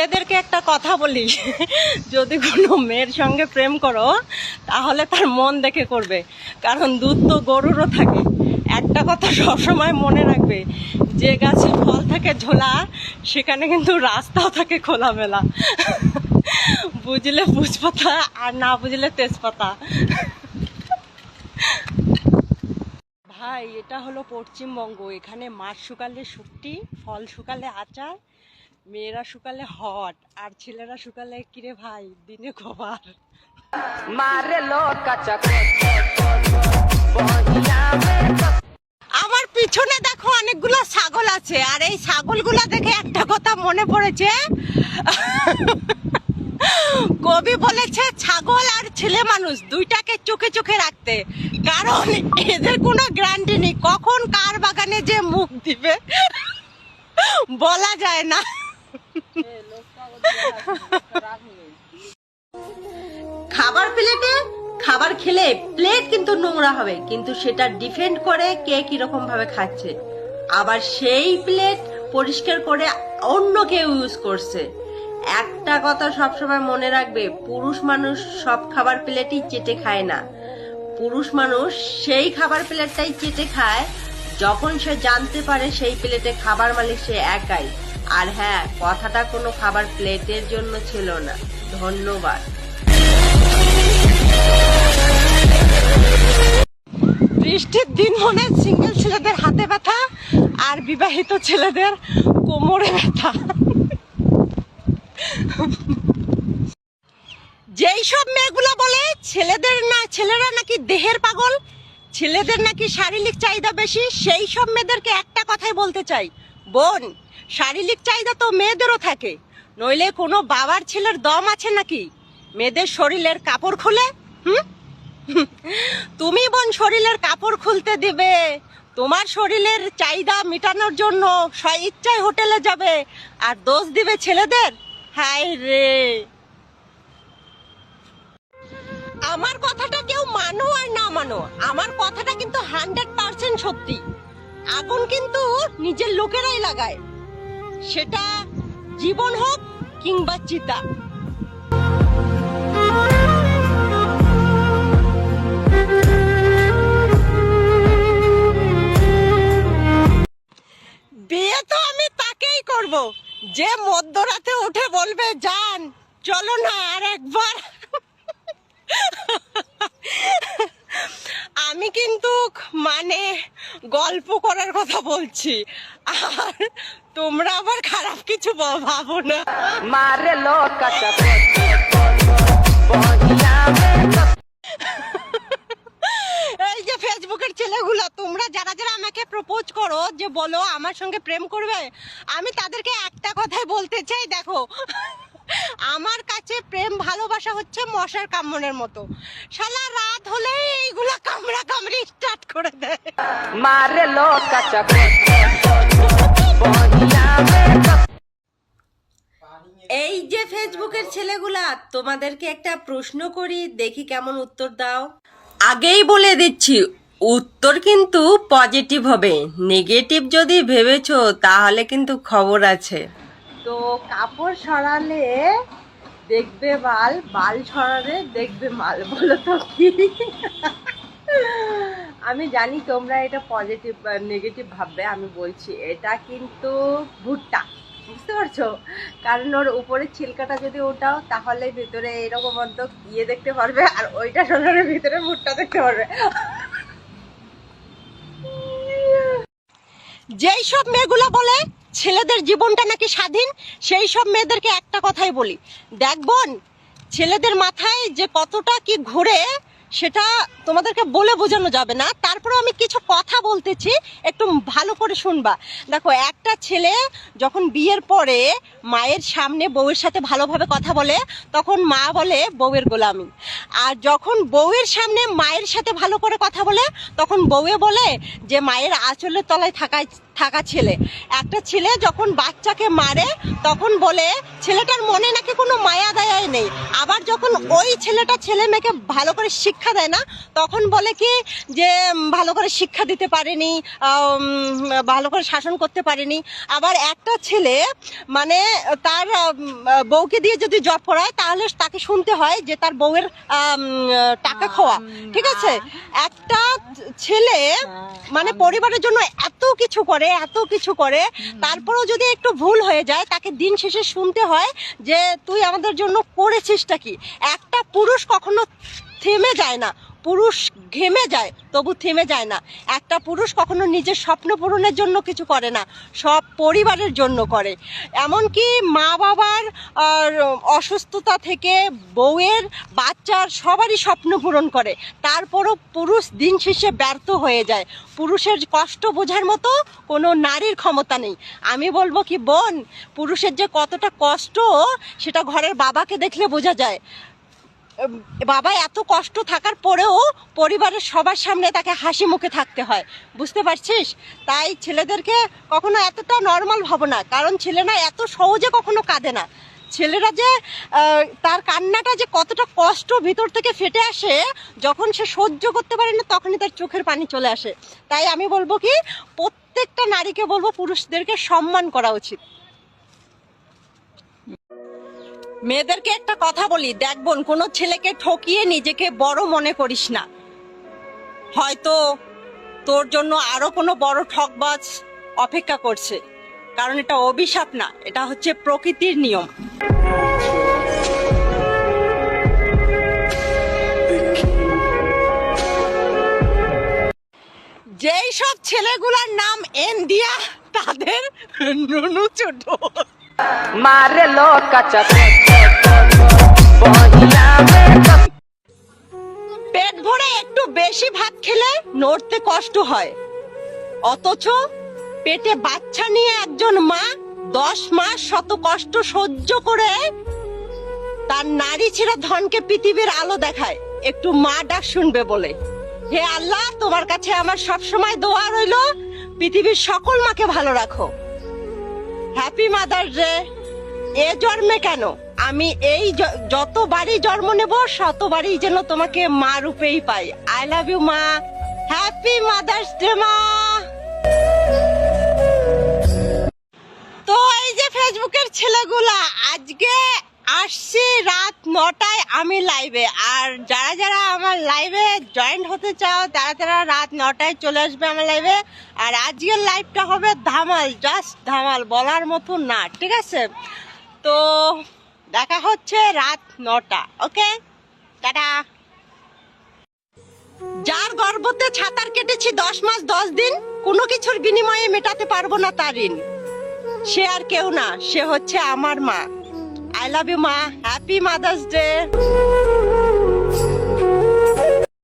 ছেলেদেরকে একটা কথা বলি। যদি কোনো মেয়ের সঙ্গে প্রেম করো, তাহলে তার মন দেখে করবে। কারণ দুধ তো গরুরও থাকে। একটা কথা সবসময় মনে রাখবে, যে গাছে ফল থাকে ঝোলা, সেখানে কিন্তু রাস্তাও থাকে খোলামেলা। বুঝলে বুঝপাতা আর না বুঝলে তেজপাতা। ভাই, এটা হলো পশ্চিমবঙ্গ। এখানে মাছ শুকালে শুকটি ফল শুকালে আচার মেয়েরা শুকালে হট আর ছেলেরা শুকালে কিরে ভাই দিনে কবার। মারে আমার পিছনে দেখো অনেকগুলো ছাগল আছে আর এই ছাগলগুলো দেখে একটা কথা মনে পড়েছে। কবি বলেছে ছাগল আর ছেলে মানুষ দুইটাকে চোখে চোখে রাখতে। কারণ এদের কোনো গ্যারান্টি নেই কখন কার বাগানে যে মুখ দিবে বলা যায় না। খাবার প্লেটে খাবার খেলে প্লেট কিন্তু নোংরা হবে, কিন্তু সেটা ডিফেন্ড করে কে কীরকম ভাবে খাচ্ছে। আবার সেই প্লেট পরিষ্কার করে অন্য কেউ ইউজ করছে। একটা কথা সবসময় মনে রাখবে, পুরুষ মানুষ সব খাবার প্লেটই চেটে খায় না। পুরুষ মানুষ সেই খাবার প্লেটটাই চেটে খায়, যখন সে জানতে পারে সেই প্লেটে খাবার মালিক সে একাই। আর হ্যাঁ কথাটা কোনো খাবার প্লেটের জন্য ছিল না। ধন্যবাদ। বৃষ্টির দিন মনে সিঙ্গেল ছেলেদের হাতে ব্যথা আর বিবাহিত ছেলেদের কোমরে ব্যথা। যেই সব মেয়েগুলো বলে, ছেলেদের না, ছেলেরা নাকি দেহের পাগল, ছেলেদের নাকি শারীরিক চাহিদা বেশি, সেই সব মেয়েদেরকে একটা কথাই বলতে চাই। বোন, শারীরিক চাহিদা তো মেয়েদেরও থাকে। নইলে কোনো বাবার ছেলের দম আছে নাকি? মেয়েদের শরীরের কাপড় খুলে, হুম? তুমি বোন শরীরের কাপড় খুলতে দিবে। তোমার শরীরের চাহিদা মেটানোর জন্য ইচ্ছায় হোটেলে যাবে। আর দোষ দিবে ছেলেদের? হাই রে! আমার কথাটা কেউ মানো আর না মানো আমার কথাটা কিন্তু হান্ড্রেড পার্সেন্ট সত্যি। আগুন কিন্তু নিজের লোকেরাই লাগায়। সেটা জীবন হোক কিংবা চিতা। বিয়ে তো আমি তাকেই করব। যে মধ্যরাতে উঠে বলবে, যান, চলো না আর একবার। আমি কিন্তু মানে গল্প করার কথা বলছি আর তোমরা আবার খারাপ কিছু ভাবো না মারে এই যে ফেসবুকের ছেলেগুলো তোমরা যারা যারা আমাকে প্রপোজ করো যে বলো আমার সঙ্গে প্রেম করবে আমি তাদেরকে একটা কথাই বলতে চাই দেখো আমার কাছে প্রেম ভালোবাসা হচ্ছে মশার কামড়ের মতো। সারা রাত হলে এইগুলো কামড়া কামড়ি স্টার্ট করে দেয়। এই যে ফেসবুকের ছেলেগুলা তোমাদেরকে একটা প্রশ্ন করি দেখি কেমন উত্তর দাও। আগেই বলে দিচ্ছি উত্তর কিন্তু পজিটিভ হবে। নেগেটিভ যদি ভেবেছো তাহলে কিন্তু খবর আছে। তো কাপড় সরালে দেখবে বাল বাল সরালে দেখবে মাল, বলো তো কি? আমি জানি তোমরা এটা পজিটিভ নেগেটিভ ভাববে, আমি বলছি এটা কিন্তু ভুট্টা, বুঝতে পারছ? কারণ ওর উপরে ছিলকাটা যদি ওঠাও, তাহলে ভিতরে এরকম অন্তত ইয়ে দেখতে পারবে, আর ওইটা সরানোর ভিতরে ভুট্টা দেখতে পারবে। যেই সব মেয়েগুলো বলে ছেলেদের জীবনটা নাকি স্বাধীন? সেই সব মেয়েদেরকে একটা কথাই বলি। দেখবন ছেলেদের মাথায় যে কতটা কি ঘুরে, সেটা তোমাদেরকে বলে বোঝানো যাবে না। তারপরে আমি কিছু কথা বলতেছি একটু ভালো করে শুনবা। দেখো একটা ছেলে যখন বিয়ের পরে মায়ের সামনে বউয়ের সাথে ভালোভাবে কথা বলে তখন মা বলে বউয়ের গোলামি। আর যখন বউয়ের সামনে মায়ের সাথে ভালো করে কথা বলে তখন বউয়ে বলে যে মায়ের আঁচলের তলায় থাকাই থাকা ছেলে। একটা ছেলে যখন বাচ্চাকে মারে তখন বলে ছেলেটার মনে নাকি কোনো মায়া দায়াই নেই। আবার যখন ওই ছেলেটা ছেলে মেয়েকে ভালো করে শিক্ষা দেয় না তখন বলে কি যে উম, ভালো করে শিক্ষা দিতে পারেনি ভালো করে শাসন করতে পারেনি। আবার একটা ছেলে মানে তার বউকে দিয়ে যদি জব করায় তাহলে তাকে শুনতে হয় যে তার বউয়ের টাকা খাওয়া ঠিক আছে? একটা ছেলে মানে পরিবারের জন্য এত কিছু করে এত কিছু করে তারপরেও যদি একটু ভুল হয়ে যায় তাকে দিন শেষে শুনতে হয় যে তুই আমাদের জন্য করেছিসটা কি? একটা পুরুষ কখনো থেমে যায় না। পুরুষ ঘেমে যায়, তবু থেমে যায় না। একটা পুরুষ কখনো নিজের স্বপ্ন পূরণের জন্য কিছু করে না, সব পরিবারের জন্য করে। এমনকি মা বাবার অসুস্থতা থেকে বউয়ের বাচ্চার সবারই স্বপ্ন পূরণ করে। তারপরও পুরুষ দিন শেষে ব্যর্থ হয়ে যায়। পুরুষের কষ্ট বোঝার মতো কোনো নারীর ক্ষমতা নেই। আমি বলব কি, বোন, পুরুষের যে কতটা কষ্ট, সেটা ঘরের বাবাকে দেখলে বোঝা যায়। বাবা এত কষ্ট থাকার পরেও পরিবারের সবার সামনে তাকে হাসি মুখে থাকতে হয়। বুঝতে পারছিস? তাই ছেলেদেরকে কখনো এতটা নর্মাল ভাবো না, কারণ ছেলেরা এত সহজে কখনো কাঁদে না। ছেলেরা যে তার কান্নাটা যে কতটা কষ্ট ভিতর থেকে ফেটে আসে, যখন সে সহ্য করতে পারে না, তখনই তার চোখের পানি চলে আসে। তাই আমি বলব কি, প্রত্যেকটা নারীকে বলব পুরুষদেরকে সম্মান করা উচিত। মেয়েদেরকে একটা কথা বলি, দেখ বোন, কোনো ছেলেকে ঠকিয়ে নিজেকে বড় মনে করিস না। হয়তো তোর জন্য আরও কোনো বড় ঠকবাজ অপেক্ষা করছে, কারণ এটা অভিশাপ না, এটা হচ্ছে প্রকৃতির নিয়ম। যেই সব ছেলেগুলার নাম এন দিয়া তাদের নুনু ছোট मारे लो कचक बहिया में कस- পেট ভরে একটু বেশি ভাত খেলে নড়তে কষ্ট হয় অথচ পেটে বাচ্চা নিয়ে একজন মা দশ মাস শত কষ্ট সহ্য করে তার নারী ছেড়া ধনকে পৃথিবীর আলো দেখায় একটু মা ডাক শুনবে বলে হে আল্লাহ তোমার কাছে আমার সব সময় দোয়া রইল পৃথিবীর সকল মাকে ভালো রাখো হ্যাপি মাদার ডে এ জন্মে কেন? আমি এই যতবারই জন্ম নেব, শতবারই যেন তোমাকে মা রূপেই পাই। আই লাভ ইউ মা। হ্যাপি মাদার্স ডে মা। তো এই যে ফেসবুকের ছেলেগুলা, আজকে আসছি রাত নটায় আমি লাইভে আর যারা যারা আমার লাইভে জয়েন্ট হতে চাও, তারা তারা রাত নটায় চলে আসবে আমার লাইভে আর আজকের লাইভটা হবে ধামাল জাস্ট ধামাল, বলার মতো না, ঠিক আছে? তো দেখা হচ্ছে রাত নটা, ওকে? টাটা। যার গর্ভতে ছাতার কেটেছি দশ মাস দশ দিন, কোনো কিছুর বিনিময়ে মেটাতে পারব না তার ঋণ। সে আর কেউ না, সে হচ্ছে আমার মা। আই লাভ ইউ মা হ্যাপি মাদার্স ডে